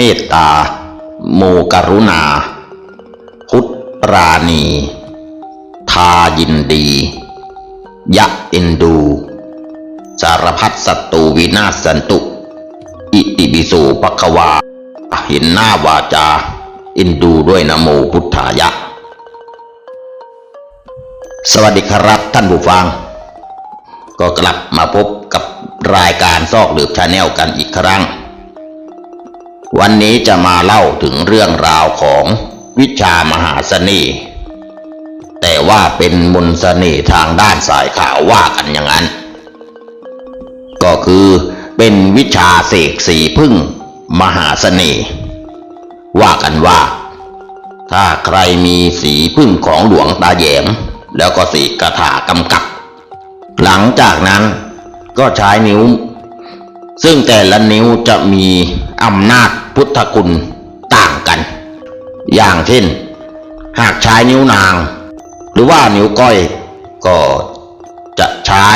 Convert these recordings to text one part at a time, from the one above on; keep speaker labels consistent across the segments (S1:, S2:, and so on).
S1: มตตา โมกรุณา พุทธราณี ทายินดี ยะเอ็นดู สารพัดศัตรูวินาศสันตุ อิติปิโสปะควา เห็นหน้าวาจา เอ็นดูด้วยนะโมพุทธายะ สวัสดีครับท่านผู้ฟัง ก็กลับมาพบกับรายการซอกหลืบชาแนลกันอีกครั้ง วันนี้จะมาเล่าถึงเรื่องราวของวิชามหาเสน่ห์แต่ว่าเป็นมนสน่ห์ทางด้านสายข่าวว่ากันอย่างนั้น ก็คือเป็นวิชาเสกสีพึ่งมหาเสน่ห์ว่ากันว่า ถ้าใครมีสีพึ่งของหลวงตาแยม แล้วก็สีกระถากำกับ หลังจากนั้นก็ใช้นิ้ว ซึ่งแต่ละนิ้วจะมีอำนาจพุทธคุณต่างกัน อย่างเช่น หากใช้นิ้วนาง หรือว่านิ้วก้อยก็จะใช้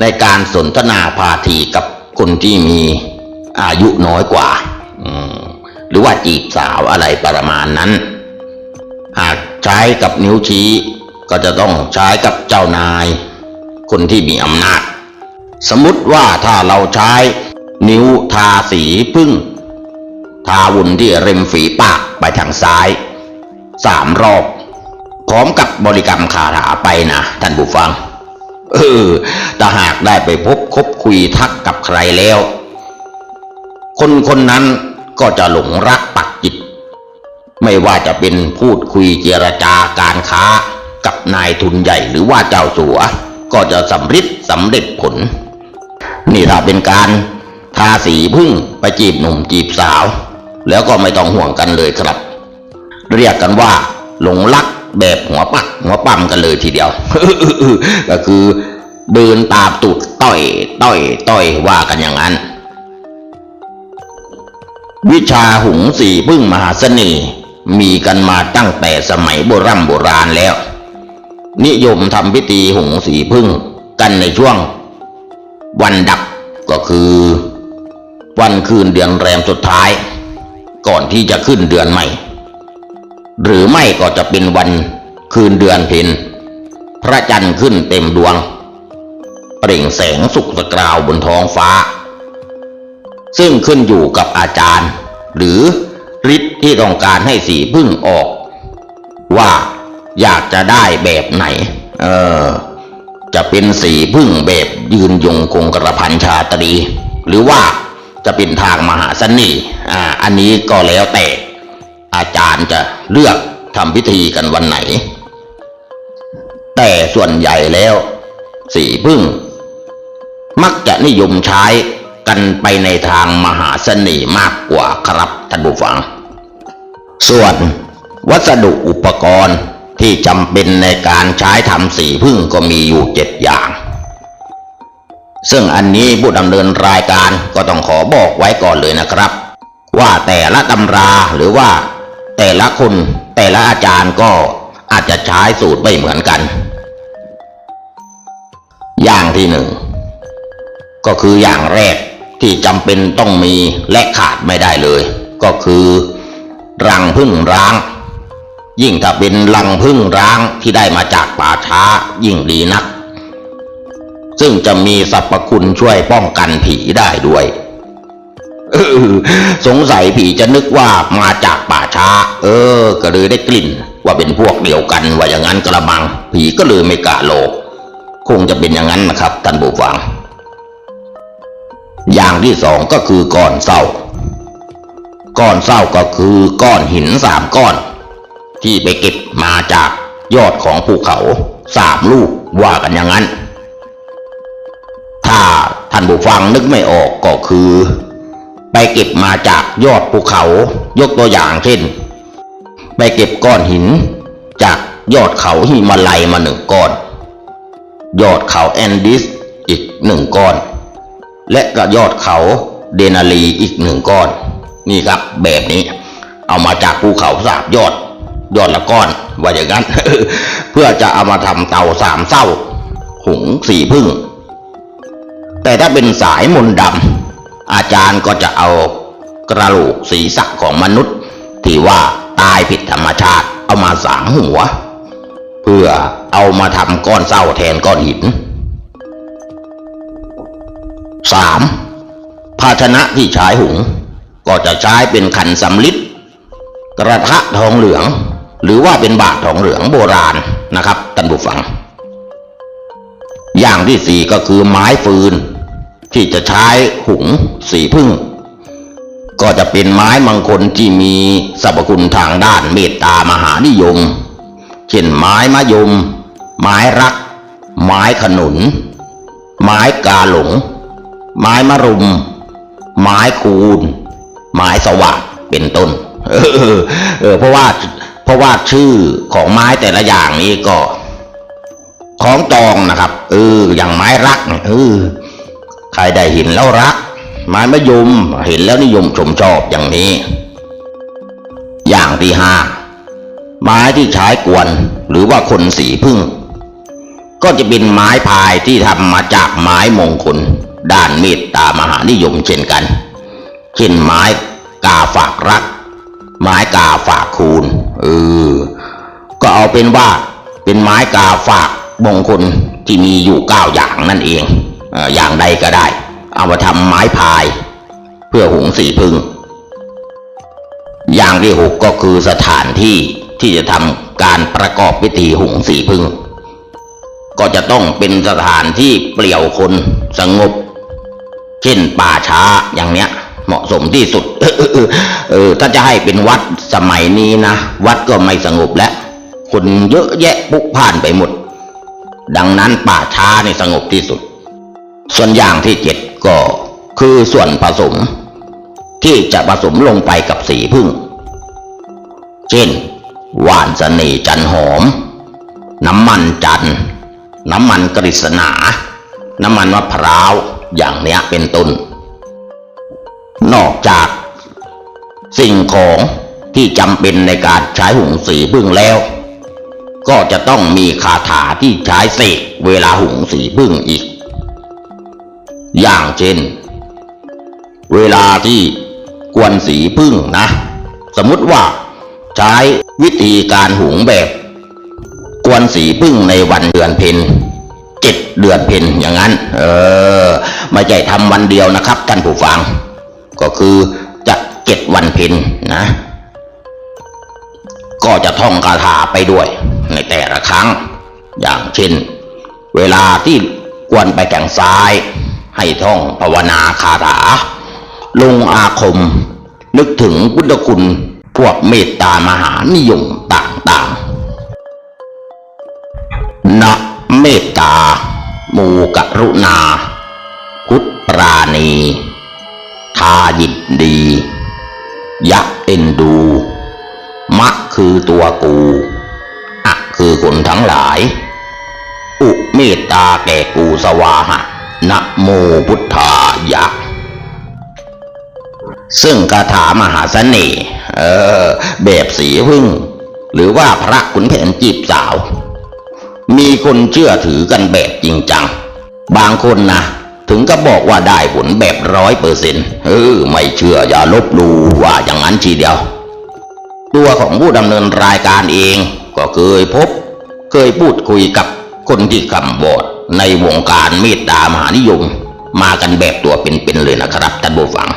S1: ในการสนทนาพาทีกับคนที่มีอายุน้อยกว่า หรือว่าจีบสาวอะไรประมาณนั้น หากใช้กับนิ้วชี้ก็จะต้องใช้กับเจ้านาย คนที่มีอำนาจ สมมติว่าถ้าเราใช้ นิ้วทาสีพึ่ง ทาวุนที่ริมฝีปากไปทางซ้ายสามรอบพร้อมกับบริกรรมคาถาไปนะท่านผู้ฟัง เออถ้าหากได้ไปพบคบคุยทักกับใครแล้ว คนคนนั้นก็จะหลงรักปักจิต ไม่ว่าจะเป็นพูดคุยเจรจาการค้ากับนายทุนใหญ่หรือว่าเจ้าสัว ก็จะสำเร็จสำเร็จผล นี่ถ้าเป็นการทาสีพึ่งไปจีบหนุ่มจีบสาว แล้วก็ไม่ต้องห่วงกันเลยครับ เรียกกันว่า หลงรักแบบหัวปักหัวปั๊มกันเลยทีเดียวก็คือเดินตามตูดต้อยต้อยต้อยว่ากันอย่างนั้น วิชาหุงสีพึ่งมหาเสน่ห์มีกันมาตั้งแต่สมัยโบรโบราณแล้ว นิยมทำพิธีหุงสีพึ่งกันในช่วง วันดับก็คือ วันคืนเดือนแรมสุดท้าย ก่อนที่จะขึ้นเดือนใหม่ หรือไม่ก็จะเป็นวันคืนเดือนเพ็ญพระจันทร์ขึ้นเต็มดวง เปล่งแสงสุกสกราวบนท้องฟ้า ซึ่งขึ้นอยู่กับอาจารย์ หรือฤทธิ์ที่ต้องการให้สีพึ่งออก ว่าอยากจะได้แบบไหน เออ จะเป็นสีพึ่งแบบยืนยงคงกระพันชาตรี หรือว่าจะเป็นทางมหาเสน่ห์อ่าอันนี้ก็แล้วแต่ อาจารย์จะเลือกทำพิธีกันวันไหน แต่ส่วนใหญ่แล้ว สีพึ่ง มักจะนิยมใช้กันไปในทางมหาเสน่ห์มากกว่าครับท่านผู้ฟัง ส่วนวัสดุอุปกรณ์ ที่จำเป็นในการใช้ทำสีพึ่งก็มีอยู่เจ็ดอย่าง ซึ่งอันนี้ผู้ดำเนินรายการก็ต้องขอบอกไว้ก่อนเลยนะครับ ว่าแต่ละตำราหรือว่า แต่ละคนแต่ละอาจารย์ก็อาจจะใช้สูตรไม่เหมือนกัน อย่างที่หนึ่งก็คืออย่างแรกที่จำเป็นต้องมีและขาดไม่ได้เลย ก็คือ รังพึ่งร้าง ยิ่งถ้าเป็นรังพึ่งร้างที่ได้มาจากป่าช้ายิ่งดีนัก ซึ่งจะมีสรรพคุณช่วยป้องกันผีได้ด้วยสงสัยผีจะนึกว่ามาจากป่าช้า เออ ก็เลยได้กลิ่น ว่าเป็นพวกเดียวกันว่าอย่างนั้นกระมัง ผีก็เลยไม่กล้าโลก คงจะเป็นอย่างนั้นนะครับท่านผู้ฟัง อย่างที่สองก็คือก้อนเศร้า ก้อนเศร้าก็คือก้อนหินสามก้อน ที่ไปเก็บมาจากยอดของภูเขาสามลูกว่ากันอย่างนั้น ถ้าท่านผู้ฟังนึกไม่ออกก็คือ ไปเก็บมาจากยอดภูเขายกตัวอย่างเช่น ไปเก็บก้อนหิน จากยอดเขาหิมาลัยมาหนึ่งก้อน ยอดเขาแอนดิสอีกหนึ่งก้อน และก็ยอดเขาเดนาลีอีกหนึ่งก้อน นี่ครับแบบนี้ เอามาจากภูเขาสามยอด ยอดละก้อนว่าอย่างนั้น เพื่อจะเอามาทำเตาสามเศร้า หุงสี่พึ่ง แต่ถ้าเป็นสายมนต์ดำอาจารย์ก็จะเอากระโหลกศีรษะของมนุษย์ ที่ว่าตายผิดธรรมชาติเอามาสางหัว เพื่อเอามาทำก้อนเศร้าแทนก้อนหินสามภาชนะที่ใช้หุง ก็จะใช้เป็นขันสำลิดกระทะทองเหลือง หรือว่าเป็นบาททองเหลืองโบราณนะครับท่านผู้ฟัง อย่างที่สี่ก็คือไม้ฟืน ที่จะใช้หุงสีพึ่ง ก็จะเป็นไม้มงคลที่มีสรรพคุณทางด้านเมตตามหานิยม เช่นไม้มะยม ไม้รัก ไม้ขนุน ไม้กาหลง ไม้มะรุม ไม้คูน ไม้สวัสดเป็นต้นเออเออเพราะว่า เพราะว่าชื่อของไม้แต่ละอย่างนี้ก็ ของจองนะครับเอออย่างไม้รักเนี่ยเออใครได้เห็นแล้วรัก ไม้มะยมเห็นแล้วนิยมชมชอบอย่างนี้ อย่างที่ห้าไม้ที่ใช้กวนหรือว่าคนสีพึ่ง ก็จะเป็นไม้พายที่ทำมาจากไม้มงคล ด้านเมตตามหานิยมเช่นกัน เช่นไม้กาฝากรัก ไม้กาฝากคูณ เออ ก็เอาเป็นว่าเป็นไม้กาฝากมงคลที่มีอยู่เก้าอย่างนั่นเองเอออย่างใดก็ได้ เอามาทำไม้พาย เพื่อหุงสีพึ่ง อย่างที่หกก็คือสถานที่ที่จะทำการประกอบพิธีหุงสีพึ่ง ก็จะต้องเป็นสถานที่เปลี่ยวคนสงบ เช่นป่าช้าอย่างเนี้ย เหมาะสมที่สุดเออถ้าจะให้เป็นวัดสมัยนี้นะ วัดก็ไม่สงบแล้ว คนเยอะแยะปุกพ่านไปหมด ดังนั้นป่าช้าในสงบที่สุด ส่วนอย่างที่เจ็ดก็คือส่วนผสม ที่จะผสมลงไปกับสีพึ่ง เช่นว่านสน่ห์จันหอม น้ำมันจัน น้ำมันกฤษณา น้ำมันมะพร้าวอย่างเนี้ยเป็นต้น นอกจาก สิ่งของที่จำเป็นในการใช้หุงสีพึ่งแล้ว ก็จะต้องมีคาถาที่ใช้เสกเวลาหุงสีพึ่งอีก อย่างเช่น เวลาที่กวนสีพึ่งนะ สมมติว่าใช้วิธีการหุงแบบกวนสีพึ่งในวันเดือนเพ็ญเจ็ดเดือนเพ็ญอย่างนั้น เออไม่ใช่ทำวันเดียวนะครับท่านผู้ฟัง ก็คือจะเจ็ดวันเพ็ญนะ ก็จะท่องคาถาไปด้วยในแต่ละครั้ง อย่างเช่น เวลาที่กวนไปแข่งซ้าย ให้ท่องภาวนาคาถา ลงอาคม นึกถึงพุทธคุณพวกเมตตามหานิยมต่างๆนะเมตตา มูกรุณา พุทธปราณี ทายินดี ยักเอ็นดู มะคือตัวกูอะคือคนทั้งหลาย อุเมตตาแก่กูสวาหะนะโมพุทธายะ ซึ่งคาถามหาเสน่ห์เออ แบบสีพึ่ง หรือว่าพระขุนแผนจีบสาว มีคนเชื่อถือกันแบบจริงจัง บางคนนะ ถึงก็บอกว่าได้ผลแบบร้อยเปอร์เซ็นต์เออไม่เชื่ออย่าลบลู่ว่าอย่างนั้นทีเดียว ตัวของผู้ดำเนินรายการเอง ก็เคยพบ เคยพูดคุยกับคนที่คำบอดในวงการเมตตามหานิยม มากันแบบตัวเป็นๆเลยนะครับท่านผู้ฟัง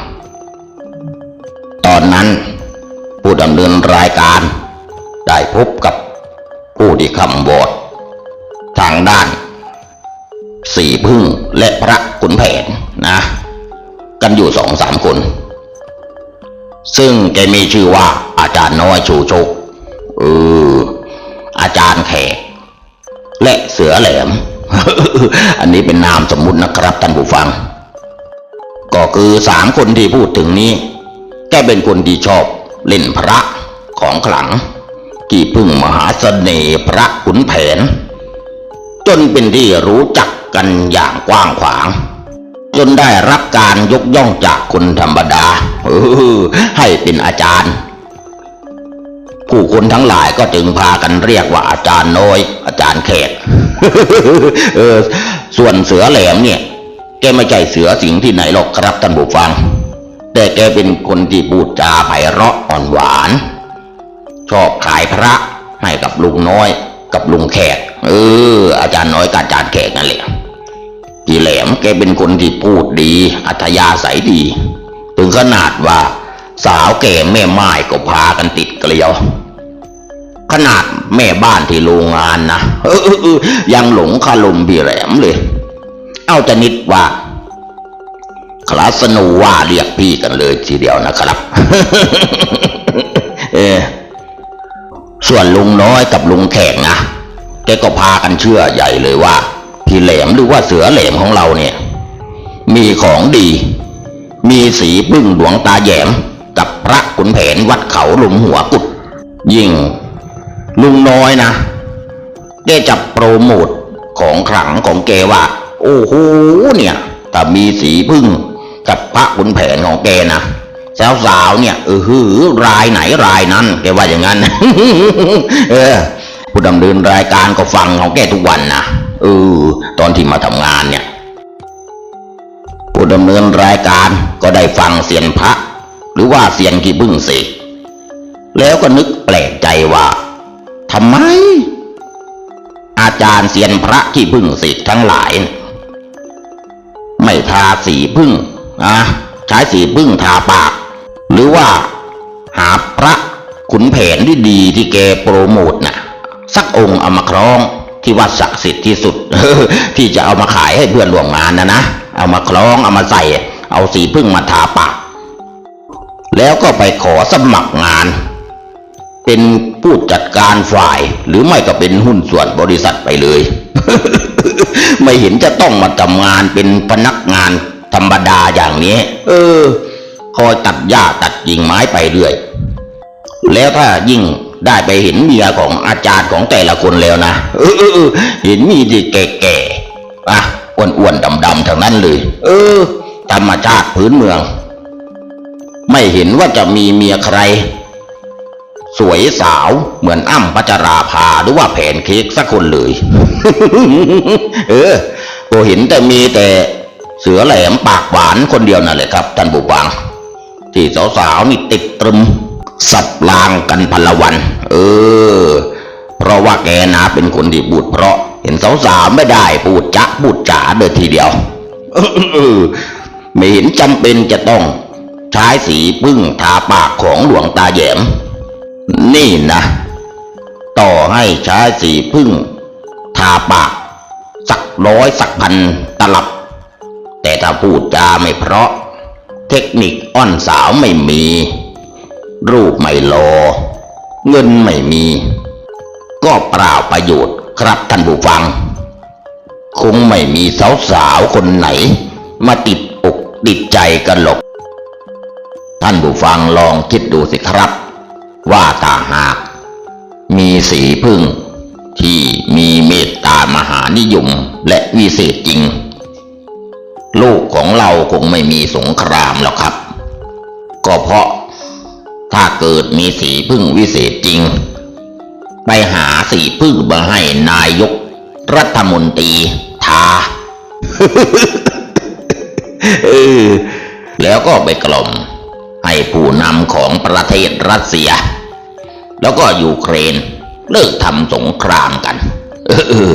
S1: ตอนนั้น ผู้ดำเนินรายการ ได้พบกับผู้ที่คำบอดทางด้าน สี่พึ่งและพระขุนแผนนะ กันอยู่สองสามคน ซึ่งแกมีชื่อว่าอาจารย์น้อยชูชกเอออาจารย์แขกและเสือแหลม อันนี้เป็นนามสมมุตินะครับท่านผู้ฟัง ก็คือสามคนที่พูดถึงนี้ แกเป็นคนที่ชอบเล่นพระของขลังที่พึ่งมหาเสน่ห์พระขุนแผน จนเป็นที่รู้จัก กันอย่างกว้างขวาง จนได้รับการยกย่องจากคนธรรมดาให้เป็นอาจารย์ ผู้คนทั้งหลายก็จึงพากันเรียกว่าอาจารย์น้อย อาจารย์แขกเออส่วนเสือแหลมเนี่ย แกไม่ใช่เสือสิงที่ไหนหรอกครับท่านผู้ฟัง แต่แกเป็นคนที่พูดจาไพเราะอ่อนหวาน ชอบขายพระให้กับลุงน้อยกับลุงแขก เออ อาจารย์น้อยกับอาจารย์แขกนั่นแหละ จีแหลมแกเป็นคนที่พูดดี อัธยาศัยดี ถึงขนาดว่า สาวแก่แม่ไม้ก็พากันติดเกลียว ขนาดแม่บ้านที่โรงงานนะเอออยังหลงคารมพี่แหลมเลย เอาจะนิดว่าคลาสนูว่าเรียกพี่กันเลยทีเดียวนะครับ เออส่วนลุงน้อยกับลุงแขกนะ แกก็พากันเชื่อใหญ่เลยว่า พี่แหลมหรือว่าเสือแหลมของเราเนี่ย มีของดี มีสีพึ่งหลวงตาแยม กับพระขุนแผนวัดเขาหลุมหัวกุด ยิ่ง ลุงน้อยนะแกจับโปรโมทของขลังของแกว่า โอ้โหเนี่ยถ้ามีสีพึ่งกับพระขุนแผนของแกนะสาวๆเนี่ยเออหือรายไหนรายนั้นแกว่าอย่างนั้นเออผู้ดำเนินรายการก็ฟังของแกทุกวันนะเออ ตอนที่มาทำงานเนี่ย ผู้ดำเนินรายการก็ได้ฟังเสียนพระ หรือว่าเสียนกี่พึ่งเสกแล้วก็นึกแปลกใจว่าทำไม อาจารย์เสียนพระที่พึ่งเสกทั้งหลาย ไม่ทาสีพึ่งอะใช้สีพึ่งทาปาก หรือว่าหาพระขุนแผนที่ดีที่แกโปรโมทน่ะ สักองค์เอามาคล้อง ที่วัดศักดิ์สิทธิ์ที่สุดที่จะเอามาขายให้เพื่อนร่วมงานนะนะเอามาคล้องเอามาใส่ เอาสีพึ่งมาทาปากแล้วก็ไปขอสมัครงาน เป็นผู้จัดการฝ่าย หรือไม่ก็เป็นหุ้นส่วนบริษัทไปเลย ไม่เห็นจะต้องมาทำงานเป็นพนักงานธรรมดาอย่างนี้ เออ คอยตัดหญ้าตัดกิ่งไม้ไปเรื่อย แล้วถ้ายิ่ง ได้ไปเห็นเมียของอาจารย์ของแต่ละคนแล้วนะเออเออเห็นมีที่แก่ๆอะอ้วนๆดำๆทั้งนั้นเลย เออธรรมชาติพื้นเมือง ไม่เห็นว่าจะมีเมียใคร สวยสาวเหมือนอ้ำพัชราภาหรือว่าแผนเค้กสักคนเลย เออก็เห็นแต่มีแต่เสือแหลมปากหวานคนเดียวนั่นแหละครับท่านผู้ฟังที่สาวๆนี่ติดตรึม สับลางกันพลวัน เออ เพราะว่าแกนะเป็นคนที่พูดเพราะ เห็นสาวๆไม่ได้พูดจะพูดจ๋าเลยทีเดียวเออไม่เห็นจำเป็นจะต้อง ใช้สีพึ่งทาปากของหลวงตาแยม นี่นะ ต่อให้ใช้สีพึ่ง ทาปาก สักร้อยสักพันตลับ แต่ถ้าพูดจาไม่เพราะ เทคนิคอ้อนสาวไม่มี รูปไม่รอเงินไม่มี ก็เปล่าประโยชน์ครับท่านผู้ฟัง คงไม่มีสาวๆคนไหน มาติดอกติดใจกันหรอก ท่านผู้ฟังลองคิดดูสิครับ ว่าตาหาก มีสีพึ่ง ที่มีเมตตามหานิยมและวิเศษจริงโลกของเราคงไม่มีสงครามหรอกครับ ก็เพราะ ถ้าเกิดมีสีพึ่งวิเศษจริง ไปหาสีพึ่งมาให้นายก รัฐมนตรีทาเออแล้วก็ไปกล่อม ให้ผู้นำของประเทศรัสเซีย แล้วก็ยูเครนเลิกทำสงครามกันเออ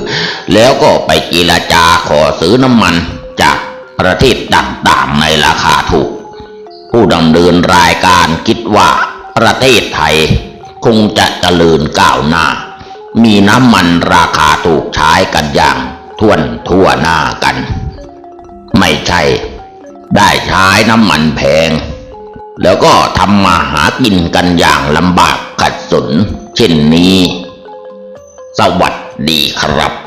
S1: แล้วก็ไปเจรจาขอซื้อน้ำมันจากประเทศต่างๆในราคา เนินรายการคิดว่าประเทศไทย คงจะเจริญก้าวหน้า มีน้ำมันราคาถูกใช้กันอย่างท่วนทั่วหน้ากัน ไม่ใช่ ได้ใช้น้ำมันแพง แล้วก็ทำมาหากินกันอย่างลำบากขัดสนเช่นนี้ สวัสดีครับ